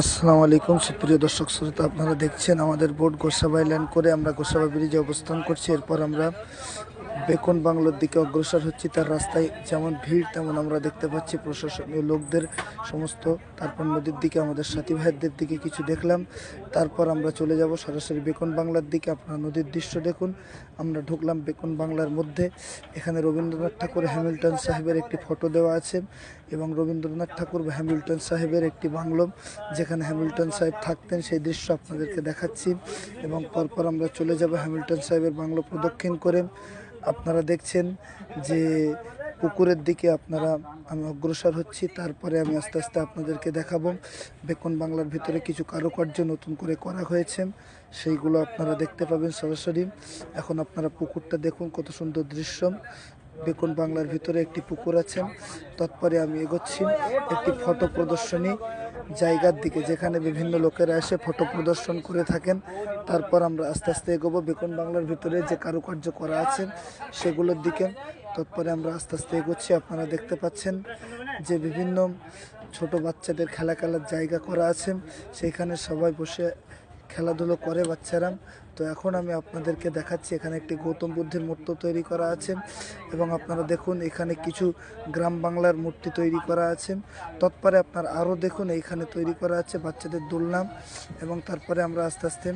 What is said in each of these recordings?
আসসালামু আলাইকুম। সুপ্রিয় দর্শক শ্রোতা, আপনারা দেখছেন আমাদের বোট গোসাবাই ল্যান্ড করে আমরা গোসাবা ব্রিজে অবস্থান করছি। এরপর আমরা বেকন বাংলোর দিকে অগ্রসর হচ্ছি তার রাস্তায়। যেমন ভিড়, তেমন আমরা দেখতে পাচ্ছি প্রশাসনীয় লোকদের সমস্ত। তারপর নদীর দিকে আমাদের সাথী ভাইদের দিকে কিছু দেখলাম। তারপর আমরা চলে যাব সরাসরি বেকন বাংলার দিকে। আপনারা নদীর দৃশ্য দেখুন। আমরা ঢুকলাম বেকন বাংলার মধ্যে। এখানে রবীন্দ্রনাথ ঠাকুর হ্যামিল্টন সাহেবের একটি ফটো দেওয়া আছে এবং রবীন্দ্রনাথ ঠাকুর বা হ্যামিল্টন সাহেবের একটি বাংলো যেখানে হ্যামিল্টন সাহেব থাকতেন। সেই দৃশ্য আপনাদেরকে দেখাচ্ছি এবং পরপর আমরা চলে যাব হ্যামিল্টন সাহেবের বাংলো প্রদক্ষিণ করে। আপনারা দেখছেন যে পুকুরের দিকে আপনারা, আমি অগ্রসর হচ্ছি, তারপরে আমি আস্তে আস্তে আপনাদেরকে দেখাবো। বেকন বাংলার ভিতরে কিছু কারুকার্য নতুন করে করা হয়েছে, সেইগুলো আপনারা দেখতে পাবেন সরাসরি। এখন আপনারা পুকুরটা দেখুন, কত সুন্দর দৃশ্য। বেকন বাংলার ভিতরে একটি পুকুর আছে, তৎপরে আমি এগোচ্ছি, একটি ফটো প্রদর্শনী। জায়গার দিকে যেখানে বিভিন্ন লোকেরা এসে ফটো প্রদর্শন করে থাকেন, তারপর আমরা আস্তে আস্তে এগোবো। বেকন বাংলার ভিতরে যে কারুকার্য করা আছে সেগুলোর দিকে তৎপরে আমরা আস্তে আস্তে এগোচ্ছি। আপনারা দেখতে পাচ্ছেন যে বিভিন্ন ছোট বাচ্চাদের খেলা খেলার জায়গা করা আছে। সেইখানে সবাই বসে খেলাধুলো করে বাচ্চারা তো এখন আমি আপনাদেরকে দেখাচ্ছি, এখানে একটি গৌতম বুদ্ধের মূর্তি তৈরি করা আছে এবং আপনারা দেখুন এখানে কিছু গ্রাম বাংলার মূর্তি তৈরি করা আছে। তৎপরে আপনার আরও দেখুন এইখানে তৈরি করা আছে বাচ্চাদের দুলনাম এবং তারপরে আমরা আস্তে আস্তে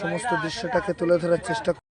সমস্ত দৃশ্যটাকে তুলে ধরার চেষ্টা